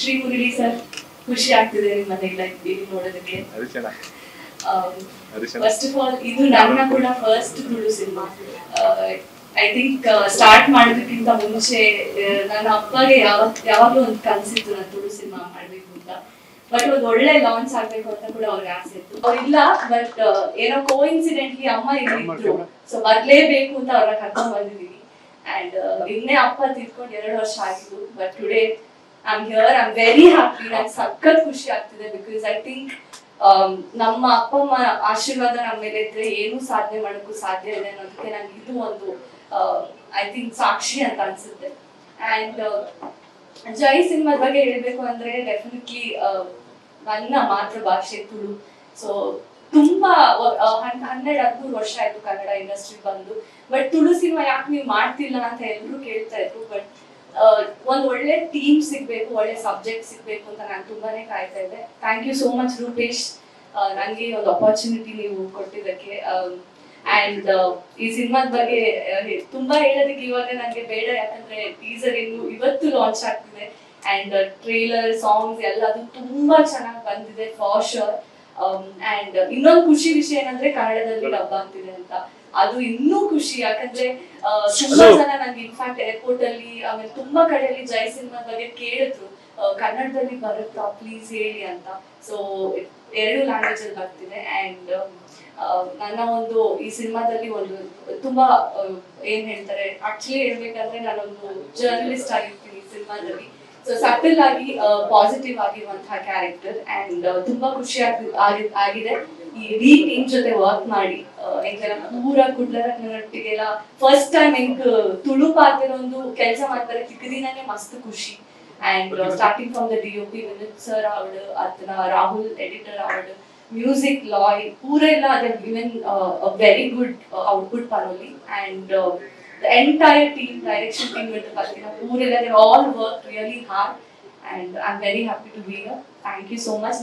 Shri Murali sir ಖುಷಿ ಆಗ್ತಿದೆ ನಿಮ್ಮನ್ನೆಲ್ಲ ಇಲ್ಲಿ ನೋಡೋದಕ್ಕೆ. ಫಸ್ಟ್ ಆಫ್ ಆಲ್ ಇದು ನನ್ನ ಕೂಡ first Tulu cinema. I think start ಮಾಡೋದಕ್ಕಿಂತ ಮುಂಚೆ ನನ್ನ ಅಪ್ಪಗೆ ಯಾವಾಗ ಯಾವಾಗಲೂ ಒಂದು ಕನಸಿತ್ತು ನಾನು ತುಳು ಸಿನಿಮಾ ಮಾಡಬೇಕು ಅಂತ. ಬಟ್ ಒಂದು ಒಳ್ಳೆ ಲಾಂಚ್ ಆಗ್ಬೇಕು ಅಂತ ಕೂಡ ಅವ್ರಿಗೆ ಆಸೆ ಇತ್ತು. ಅವ್ರಿಲ್ಲ ಬಟ್ ಏನೋ ಕೋ ಇನ್ಸಿಡೆಂಟ್ಲಿ ಅಮ್ಮ ಇಲ್ಲಿದ್ರು ಸೊ ಬರ್ಲೇಬೇಕು ಅಂತ ಅವ್ರ ಕರ್ಕೊಂಡ್ ಬಂದಿದ್ದೀನಿ ಅಂಡ್ ನಿನ್ನೆ ಅಪ್ಪ ತಿದ್ಕೊಂಡು ಎರಡು ವರ್ಷ ಆಗಿತ್ತು but today am here I am very happy ನಂಗೆ ಸಖತ್ ಖುಷಿ ಆಗ್ತಿದೆ ಬಿಕಾಸ್ ಐ ಥಿಂಕ್ ನಮ್ಮ ಅಪ್ಪ, ಅಮ್ಮ ಆಶೀರ್ವಾದ ನಮ್ಮ ಮೇಲೆ ಇದ್ರೆ ಏನು ಸಾಧನೆ ಮಾಡೋಕ್ಕೂ ಸಾಧ್ಯ ಇದೆ ಅನ್ನೋದಕ್ಕೆ ನಂಗೆ ಇದು ಒಂದು ಐ ಥಿಂಕ್ ಸಾಕ್ಷಿ ಅಂತ ಅನ್ಸುತ್ತೆ. ಅಂಡ್ ಜೈ ಸಿನಿಮಾದ ಬಗ್ಗೆ ಹೇಳ್ಬೇಕು ಅಂದ್ರೆ ಡೆಫಿನೆಟ್ಲಿ ನನ್ನ ಮಾತೃಭಾಷೆ ತುಳು. ಸೊ ತುಂಬಾ ಹನ್ನೆರಡು, ಹದಿಮೂರು ವರ್ಷ ಆಯ್ತು ಕನ್ನಡ ಇಂಡಸ್ಟ್ರಿ ಬಂದು. ಬಟ್ ತುಳು ಸಿನಿಮಾ ಯಾಕೆ ನೀವು ಮಾಡ್ತಿಲ್ಲ ಅಂತ ಎಲ್ಲರೂ ಕೇಳ್ತಾ ಇದ್ರು ಬಟ್ ಒಂದ್ ಒಳ್ಳೆ ಟೀಮ್ ಸಿಗ್ಬೇಕು, ಒಳ್ಳೆ ಸಬ್ಜೆಕ್ಟ್ ಸಿಗ್ಬೇಕು ಅಂತ ನಾನು ತುಂಬಾನೇ ಕಾಯ್ತಾ ಇದ್ದೆ. Thank you so much Rupesh. ನನಗೆ ಒಂದು ಅಪರ್ಚುನಿಟಿ ನೀವು ಕೊಟ್ಟಿದ್ದಕ್ಕೆ ಅಂಡ್ ಈ ಸಿನಿಮಾದ ಬಗ್ಗೆ ತುಂಬಾ ಹೇಳೋದಕ್ಕೆ ಇವಾಗ ನನಗೆ ಬೇಡ, ಯಾಕಂದ್ರೆ ಟೀಸರ್ ಇನ್ನು ಇವತ್ತು ಲಾಂಚ್ ಆಗ್ತಿದೆ. ಅಂಡ್ ಟ್ರೇಲರ್ ಸಾಂಗ್ಸ್ ಎಲ್ಲ ಅದು ತುಂಬಾ ಚೆನ್ನಾಗಿ ಬಂದಿದೆ ಫಾರ್ ಶೋರ್ ಅಂಡ್ ಇನ್ನೊಂದು ಖುಷಿ ವಿಷಯ ಏನಂದ್ರೆ ಕನ್ನಡದಲ್ಲಿ ಡಬ್ಬ ಆಗ್ತಿದೆ ಅಂತ. ಅದು ಇನ್ನೂ ಖುಷಿ. ಯಾಕಂದ್ರೆ ತುಂಬಾ. ಜನ ನಂಗೆ ಇನ್ಫ್ಯಾಕ್ಟ್ ಏರ್ಪೋರ್ಟ್ ಅಲ್ಲಿ ಆಮೇಲೆ ತುಂಬಾ ಕಡೆಯಲ್ಲಿ ಜೈ ಸಿನಿಮಾ ಬಗ್ಗೆ ಕೇಳಿದ್ರು. ಕನ್ನಡದಲ್ಲಿ ಬರುತ್ತಾ? ಪ್ಲೀಸ್ ಹೇಳಿ ಅಂತ. ಸೊ ಎರಡು ಲ್ಯಾಂಗ್ವೇಜ್ ಅಲ್ಲಿ ಬರ್ತಿದೆ. ಅಂಡ್ ನನ್ನ ಒಂದು ಈ ಸಿನಿಮಾದಲ್ಲಿ ಒಂದು ತುಂಬಾ ಏನ್ ಹೇಳ್ತಾರೆ ಆಕ್ಚುಲಿ ಹೇಳ್ಬೇಕಂದ್ರೆ ನಾನೊಂದು ಜರ್ನಲಿಸ್ಟ್ ಆಗಿರ್ತೀನಿ ಸಿನಿಮಾದಲ್ಲಿ ಸೊ ಸಟಲ್ ಆಗಿ ಪಾಸಿಟಿವ್ ಆಗಿರುವಂತಹ ಕ್ಯಾರೆಕ್ಟರ್ ಅಂಡ್ ತುಂಬಾ ಖುಷಿ ಆಗಿ- ಆಗಿ- ಆಗಿದೆ. ಇಡೀ ಟೀಮ್ ಜೊತೆ ವರ್ಕ್ ಮಾಡಿ ಎಂಗೆಲ್ಲ ಕುಡ್ಲರ ಕುಡ್ಲರೊಟ್ಟಿಗೆಲ್ಲ ಫಸ್ಟ್ ಟೈಮ್ ಹೆಂಗ್ ತುಳು ಒಂದು ಕೆಲಸ ಮಾಡ್ತಾರೆ ಚಿಕ್ಕದಿನಾನೇ ಮಸ್ತ್ ಖುಷಿ. And starting from the D O P sir ಅವಳು ಅದನ್ನ ರಾಹುಲ್ ಎಡಿಟರ್ ಅವಳು ಮ್ಯೂಸಿಕ್ ಲಾಯ್ ಪೂರ ಎಲ್ಲ ಅದೇ given very good output ಪರೋಲಿ. And the entire team direction team ಬಿಟ್ಟು ಬರ್ತೀನಿ ಪೂರೆಲ್ಲ they all work really hard and I am very happy to be thank you so much